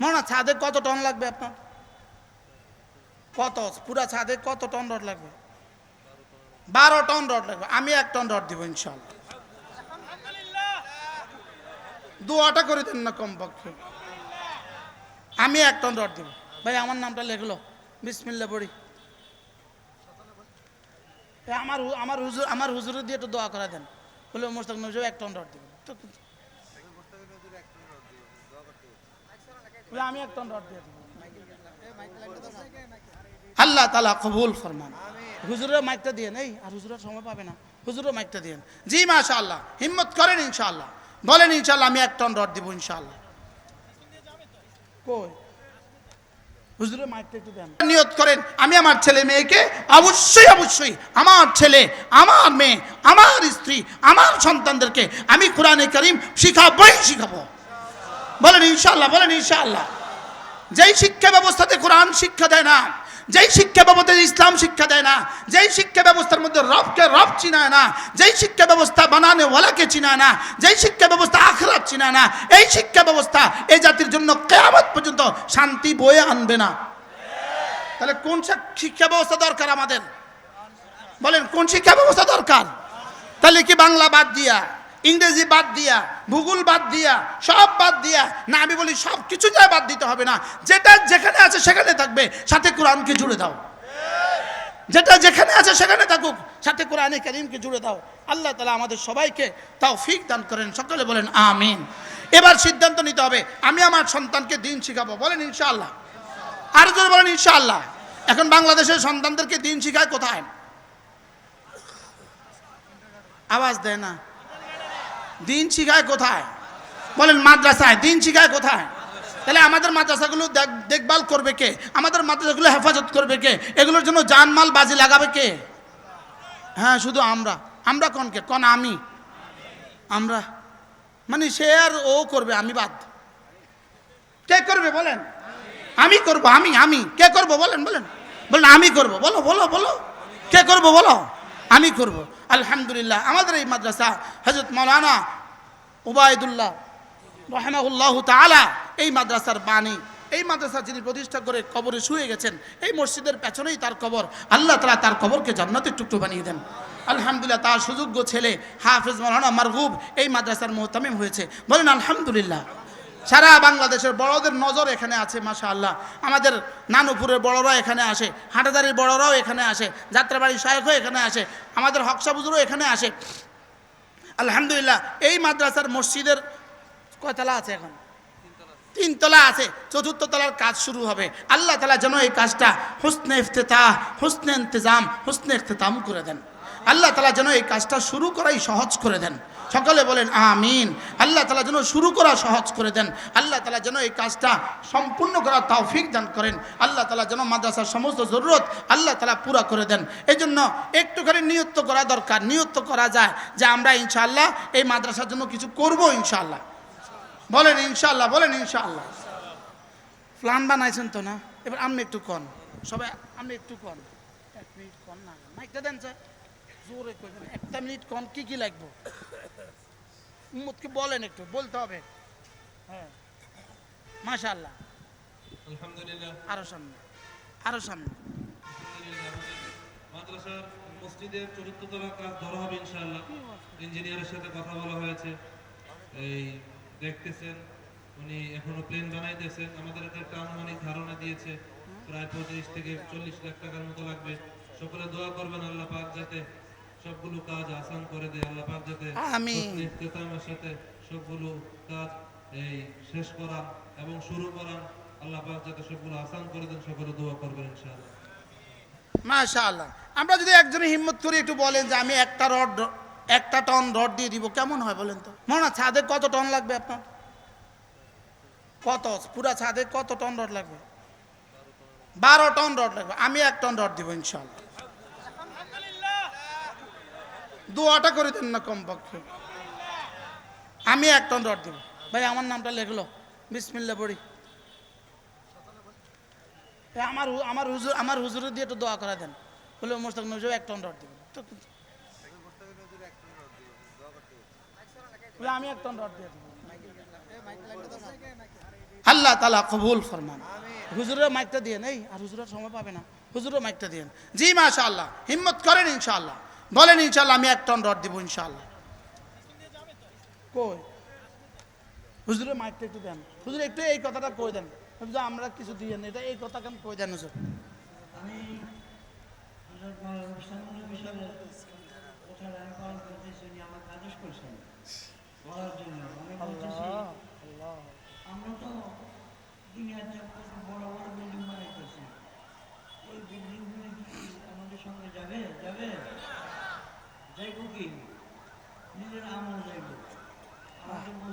মনে ছাদে কত টন লাগবে আপনার? কত? পুরা ছাদে কত টন রড লাগবে? বারো টন রড লাগবে। আমি এক টন রড দিব ইনশাল্লাহ দুয়াটা করে দেন না কমপক্ষে। আমি এক টন রড দিব। ভাই, আমার নামটা লেখলো। বিসমিল্লা পড়ি। আমার আমার হুজুর, আমার হুজুরের দিয়ে একটু দোয়া করে দেন। বলে মোস্তাক নজর এক টন রড দিব। তো আমি এক রড দিয়ে দিব। আল্লাহ তালা কবুল ফরমান। হুজুরের মাইকটা দিয়ে নেই আর হুজুরের সময় পাবে না। হুজুরের মাইকটা দিয়ে জি মাশা আল্লাহ হিম্মত করেন ইনশাআল্লাহ। বলেন ইনশাআল্লাহ আমি এক টন রড দিব ইনশাআল্লাহ। কই? হুজুরের মাইকটা একটু দেন। নিয়ত করেন আমি আমার ছেলে মেয়েকে অবশ্যই অবশ্যই আমার ছেলে আমার মেয়ে আমার স্ত্রী আমার সন্তানদেরকে আমি কোরআনে করিম শিখাবই শিখাবো। বলেন ইনশাল্লাহ বলেন ইনশাল্লাহ যেই শিক্ষা ব্যবস্থাতে কোরআন শিক্ষা দেয় না, যেই শিক্ষা ব্যবস্থাতে ইসলাম শিক্ষা দেয় না, যেই শিক্ষা ব্যবস্থার মধ্যে রবকে রব চিনায় না, যেই শিক্ষা ব্যবস্থা বানানে ওয়ালাকে চিনায় না, যেই শিক্ষা ব্যবস্থা আখরাত চিনায় না, এই শিক্ষা ব্যবস্থা এই জাতির জন্য কেয়ামত পর্যন্ত শান্তি বয়ে আনবে না। তাহলে কোন শিক্ষা ব্যবস্থা দরকার আমাদের? বলেন কোন শিক্ষা ব্যবস্থা দরকার? তাহলে কি বাংলা বাদ দিয়া ইংরেজি বাদ দিয়া, ভূগোল বাদ দিয়া, সব বাদ দিয়া, না আমি বলি সব কিছু যায় বাদ দিতে হবে না। যেটা যেখানে আছে সেখানে থাকবে, সাথে কোরআনকে জুড়ে দাও। যেটা যেখানে আছে সেখানে থাকুক, সাথে কোরআনে করিমকে জুড়ে দাও। আল্লাহ তালা আমাদের সবাইকে তাও ফিক দান করেন। সকলে বলেন, আমিন। এবার সিদ্ধান্ত নিতে হবে, আমি আমার সন্তানকে দিন শিখাবো। বলেন, ইনশাআল্লাহ। আর যদি বলেন, ইনশাআল্লাহ। এখন বাংলাদেশের সন্তানদেরকে দিন শিখায় কোথায়? আওয়াজ দেয় না। দিন শিখায় কোথায়? বলেন মাদ্রাসায় দিন শিখায় কোথায়? তাহলে আমাদের মাদ্রাসাগুলো দেখ- দেখভাল করবে কে? আমাদের মাদ্রাসাগুলো হেফাজত করবে কে? এগুলোর জন্য জানমাল বাজি লাগাবে কে? হ্যাঁ শুধু আমরা। আমরা কোন কে? কোন আমি? আমরা। মানে সে আর ও করবে, আমি বাদ। কে করবে বলেন? আমি করব, আমি আমি। কে করব বলেন বলেন। বলেন, আমি করব। বলো বলো বলো। কে করব, বলো? আমি করব। আলহামদুলিল্লাহ, আমাদের এই মাদ্রাসা হজরত মৌলানা উবায়দুল্লাহ রহমাউল্লাহ তাআলা, এই মাদ্রাসার বাণী, এই মাদ্রাসা যিনি প্রতিষ্ঠা করে কবরে শুয়ে গেছেন, এই মসজিদের পেছনেই তার কবর। আল্লাহ তালা তার কবরকে জান্নাতের টুকরো বানিয়ে দেন। আলহামদুলিল্লাহ, তার সুযোগ্য ছেলে হাফিজ মৌলানা মারগুব এই মাদ্রাসার মোহতামিম হয়েছে। বলেন, আলহামদুলিল্লাহ। সারা বাংলাদেশের বড়দের নজর এখানে আছে মাশা আল্লাহ আমাদের নানুপুরের বড়রা এখানে আসে, হাটাদারির বড়রাও এখানে আসে যাত্রাবাড়ির শায়কও এখানে আসে, আমাদের হকসাবুজুরও এখানে আসে। আলহামদুলিল্লাহ, এই মাদ্রাসার মসজিদের কয়তলা আছে এখন? তিনতলা আছে চতুর্থ তলার কাজ শুরু হবে। আল্লাহ তালা যেন এই কাজটা হুসনে ইফতেতা হুসনে ইন্তজাম, হুসনে ইফতেতাম করে দেন। আল্লাহ তালা যেন এই কাজটা শুরু করাই সহজ করে দেন। সকলে বলেন, আমিন। আল্লাহ তালা যেন শুরু করা সহজ করে দেন। আল্লাহ তালা যেন এই কাজটা সম্পূর্ণ করার তৌফিক দান করেন। আল্লাহ তালা যেন মাদ্রাসার সমস্ত জরুরত আল্লাহ তালা পুরা করে দেন। এই জন্য একটুখানি নিয়ত্ত করা দরকার। নিয়ত্ত করা যায় যে আমরা ইনশাআল্লাহ এই মাদ্রাসার জন্য কিছু করব ইনশাআল্লাহ। বলেন ইনশাআল্লাহ বলেন, ইনশাআল্লাহ। প্ল্যান বানাইছেন তো না? এবার আপনি একটু কন। সবাই, আপনি একটু কন। এক মিনিট কন না। মাইকটা দেন, স্যার। জোরে কইবেন একটা মিনিট কন কি কি লাগবে? উম্মতকে বলেন একটু বলতে হবে। হ্যাঁ। মাশাআল্লাহ। আলহামদুলিল্লাহ। আরও সামনে আরও সামনে। মাদ্রাসার মসজিদের চতুর্থ তলার কাজ ধরা হবে ইনশাআল্লাহ। ইঞ্জিনিয়ারের সাথে কথা বলা হয়েছে। এই দেখতেছেন উনি এখনও প্লেন বানাইতেছেন। আমাদেরকে একটা আনুমানিক ধারণা দিয়েছে প্রায় পঁচিশ থেকে চল্লিশ লাখ টাকার মতো লাগবে। সকলে দোয়া করবেন আল্লাহ পাক যাতে সবগুলো কাজ আসান করে দেয় আল্লাহ পাক যাতে। হুসনে সাথে সবগুলো কাজ এই শেষ করান এবং শুরু করান। আল্লাহ পাক যাতে সবগুলো আসান করে দেন সকলে দোয়া করবেন ইনশাআল্লাহ। মাশাআল্লাহ। আমরা যদি একজনে হিম্মত করে একটু বলেন যে আমি একটা রড একটা টন রড দিয়ে দিব কেমন হয় বলেন তো? মনে ছাদে কত টন লাগবে আপনার? কত? পুরা ছাদে কত টন রড লাগবে? বারো টন রড লাগবে। আমি এক টন রড দিব ইনশাল্লাহ দুয়াটা করে দেন না কমপক্ষে। আমি এক টন রড দিব। ভাই, আমার নামটা লেখলো। বিসমিল্লা পড়ি। আমার আমার হুজুর আমার হুজুরের দিয়ে একটু দোয়া করা দেন। বলে মোস্তাক নজর এক টন রড দিব। তো আমি এক রড দিয়ে দিব। আল্লাহ তালা কবুল ফরমান। হুজুরের মাইকটা দিয়ে নেই, আর হুজুরের সময় পাবে না। হুজুরের মাইকটা দিয়ে জি মাশা আল্লাহ হিম্মত করেন ইনশাআল্লাহ। বলেন ইনশাআল্লাহ আমি এক টন রড দিব ইনশাআল্লাহ। কই? হুজুরের মাইকটা একটু দেন। হুজুর একটু এই কথাটা কই দেন? আমরা কিছু দিয়ে এটা এই কথা কেন কই দেন হুজুর? আমি আমরা তো দুনিয়ার কত বড়